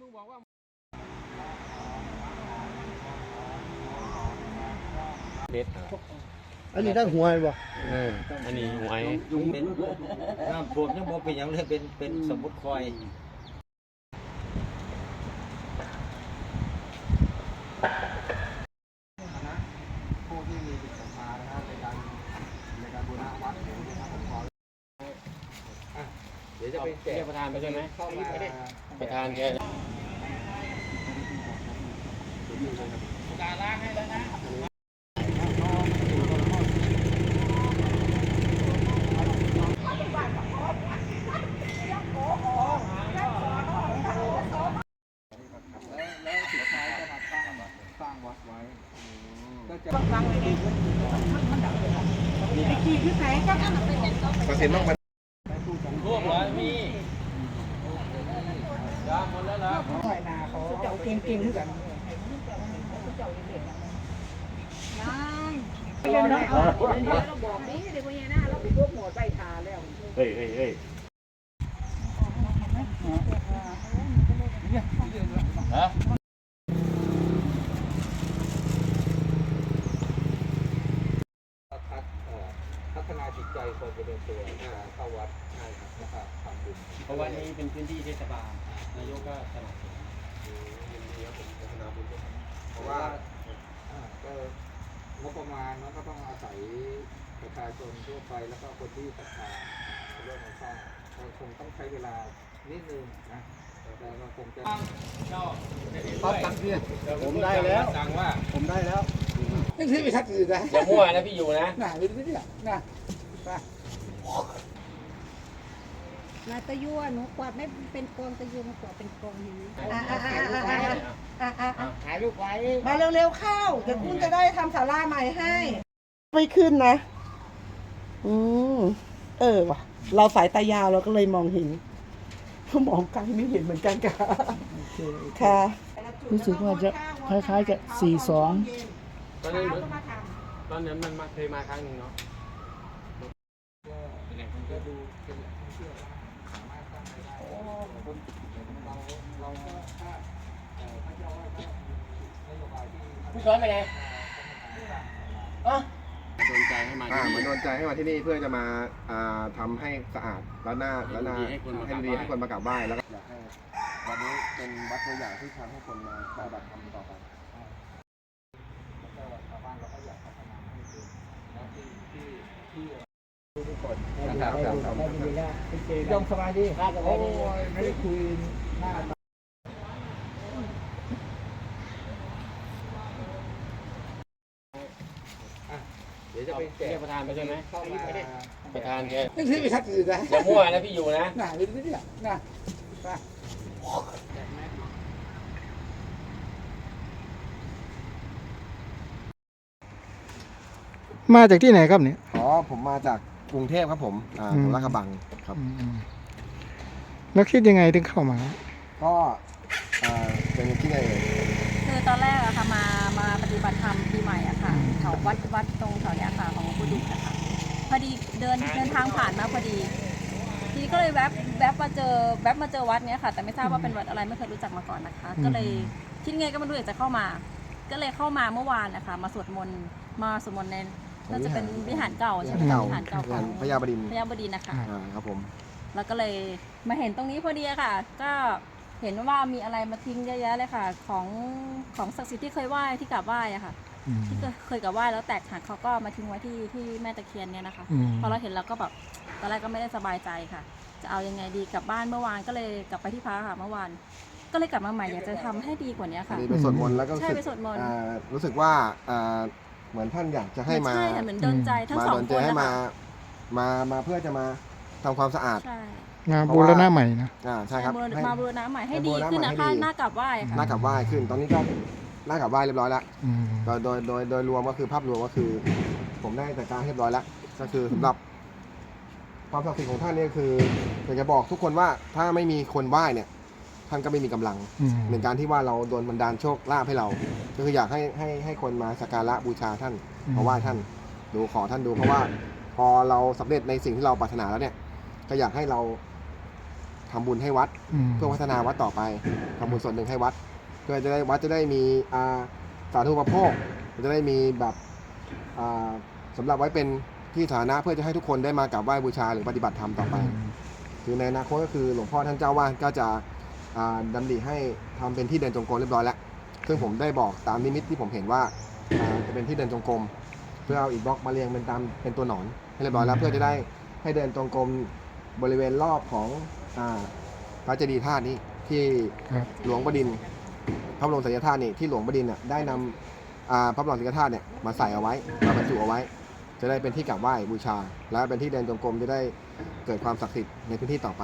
มึงบอกว่าเม็ดอันนี้ได้หวยบ่เอออันนี้หวย ยุงเป็นน้ำท่วมยังบ่เป็นหยังเลยเป็นเป็นสมุดคอย ผู้ที่มีจิตศรัทธานะครับในการในการบูรณะวัดนะครับผมขอ เดี๋ยว จะไปแจเรีกยกประธานไปใช่ไหมเข้ามาประธานแกแล้วสุดท้ายก็มาสร้างสร้างวัดไว้ก็จะร่ว หมดใบทาแล้วเฮ้ยเฮ้ยเฮ้ยฮะพัฒเอ่อพัฒนาจิตใจคนไปเป็นตัวเข้าวัดใช่ครับนะครับทำบุญเพราะว่านี้เป็นพื้นที่เทศบาลนายกก็สนับสนุน เพราะว่าอ่าก็งบประมาณมันก็ต้องอาศัยประชาชนทั่วไปแล้วก็คนที่ศรัทธาเรื่องของสร้างก็คงต้องใช้เวลานิดนึงนะแต่ก็คงจะเจ้าปั๊บตังค์เนี่ยผมได้แล้ว สั่งว่าผมได้แล้วนี่ที่ไปทักอื่นนะอย่ามั่วนะพี่อยู่นะ น่ะดูดิเนี่ยน่ะ นาตะยั่วหนูกวาดไม่เป็นกองตะยั่วหนูกวาดเป็นกองอย่างนี้ถ่ายรูปไว้ มาเร็วๆเข้า เดี๋ยวคุณจะได้ทำศาลาใหม่ให้ ไม่ขึ้นนะ อืม เออว่ะ เราสายตายาวเราก็เลยมองเห็นมองไกลไม่เห็นเหมือนกันค่ะค่ะ รู้สึกว่าจะคล้ายๆกับสี่สองตอนนั้นเหมือนตอนนั้นมันมาเคยมาครั้งหนึ่งเนาะก็ดูเป็นแหล่งท่องเที่ยวได้สามารถสร้างรายได้คน เราเราถ้าเอ่อพระเจ้าว่าถ้านโยบายที่ผู้ช้อนไปไหนอะโดนใจให้มาอ่าที่เหมือนนี่โดนใจให้มาที่นี่เพื่อจะมาอ่าทำให้สะอาดแล้วหน้าแล้วหน้าให้คนมากราบให้ดีไหว้ให้คนมากราบไหว้แล้วก็อยากให้วันนี้เป็นวัดตัวอย่างที่ทำให้คนมาปฏิบัติธรรมต่อไปก็ชาวบ้านเราก็อยากพัฒนาให้เป็นนะที่ที่ที่นะครับครับครับยมสบายดีโอ้ยไม่ได้คุยหน้าเดี๋ยวจะไปแจเรีกยกประธานไปใช่ไหมเข้ามาประธานแกนี่ที่ไปทักอื่นนะอย่ามั่วนะพี่อยู่นะน่ะดูดิเนี่ยน่ะมาจากที่ไหนครับเนี่ย อ๋อ ผมมาจากกรุงเทพครับผม อ่าอืม ลาดกระบังครับอืมแล้วคิดยังไงถึงเข้ามา ก็อ่าเป็นที่ไหนเอ่ยคือตอนแรกอะค่ะมามาปฏิบัติธรรมปีใหม่อะค่ะแถววัดวัดตรงแถวเนี้ย ค่ะของหลวงปู่ดุอะค่ะพอดีเดินเดินทางผ่านมาพอดีทีนี้ก็เลยแวบแวบมาเจอแวบมาเจอวัดเนี้ยค่ะ แต่ไม่ทราบว่าเป็นวัดอะไรไม่เคยรู้จักมาก่อนนะคะ ก็เลยคิดไงก็ไม่รู้อยากจะเข้ามา ก็เลยเข้ามาเมื่อวานนะคะมาสวดมนต์มาสวดมนต์ในน่าจะเป็นวิหารเก่าใช่ไหมคะวิหารเก่าของพระยาบดินทร์พระยาบดีนะคะ อ่าครับผมแล้วก็เลยมาเห็นตรงนี้พอดีอะค่ะ ก็เห็นว่ามีอะไรมาทิ้งเยอะแยะเลยค่ะ ของของศักดิ์สิทธิ์ที่เคยไหว้ที่กราบไหว้อะค่ะ อืม ที่เคยกราบไหว้แล้วแตกหักเขาก็มาทิ้งไว้ที่ที่แม่ตะเคียนเนี่ยนะคะ อืม พอเราเห็นเราก็แบบตอนแรกก็ไม่ได้สบายใจค่ะ จะเอายังไงดีกลับบ้านเมื่อวานก็เลยกลับไปที่พักค่ะเมื่อวาน ก็เลยกลับมาใหม่อยากจะทำให้ดีกว่านี้อันค่ะนี้ไปสวดมนต์แล้วก็รู้ใช่สึกไปสวดมนต์ อ่ารู้สึกว่าอ่าเหมือนท่านอยากจะให้มาใช่ค่ะเหมือนโดนใจทั้งมาสอโดงนคใจนให้นะมาคะมามาเพื่อจะมาทำความสะอาด ใช่งานบูรณะใหม่นะ อ่าใช่ครับมาบูรณให้ มาบูรณะใหม่ให้ให้บูดีรณะขึ้นใหม่นะให้คะดี หน้ากลับไหว้ค่ะหน้ากลับไหว้ขึ้น ตอนนี้ก็ หน้ากลับไหว้เรียบร้อยแล้วอืมโดยโดยโดยโดยรวมก็คือภาพรวมก็คือ ผมได้จัดการให้เรียบร้อยแล้วก็คือสำหรับ ความศักดิ์สิทธิ์ของท่านเนี่ยคืออยากจะบอกทุกคนว่าถ้าไม่มีคนไหว้เนี่ย ท่านก็ไม่มีกำลัง อืมในการที่ว่าเราโดนบันดาลโชคลาภให้เรา ก็คืออยากให้ให้ให้คนมาสักการะบูชาท่านมาไหว้ท่าน ดูขอท่านดูเพราะว่า พอเราสำเร็จในสิ่งที่เราปรารถนาแล้วเนี่ย ก็อยากให้เราททำบุญให้วัด อืม เพื่อพัฒนาวัดต่อไปทำบุญส่วนหนึ่งให้วัด เพื่อจะได้วัดจะได้มีอ่าสาธุปโภคจะได้มีแบบอ่าสำหรับไว้เป็นที่สาธารณะเพื่อจะให้ทุกคนได้มากราบไหว้บูชาหรือปฏิบัติธรรมต่อไป คือในอนาคตก็คือหลวงพ่อท่านเจ้าวาดก็จะอ่าดำริให้ทำเป็นที่เดินจงกรมเรียบร้อยแล้ว ซึ่งผมได้บอกตามนิมิตที่ผมเห็นว่าอ่าจะเป็นที่เดินจงกรมเพื่อเอาอิฐบล็อกมาเรียงเป็นตามเป็นตัวหนอนให้เรียบร้อยแล้วเพื่อจะได้ให้เดินจงกรมบริเวณรอบของอ่าพระเจดีย์ธาตุนี้ที่ครับหลวงบดินท ร์พระบรมสารีริกธาตุนี่ที่หลวงบดินทร์น่ะได้นำพระบรมสารีริกธาตุเนี่ยมาใส่เอาไว้มาบรรจุเอาไว้ จะได้เป็นที่กราบไหว้บูชา และเป็นที่เดินจงกรมจะได้เกิดความศักดิ์สิทธิ์ในพื้นที่ต่อไป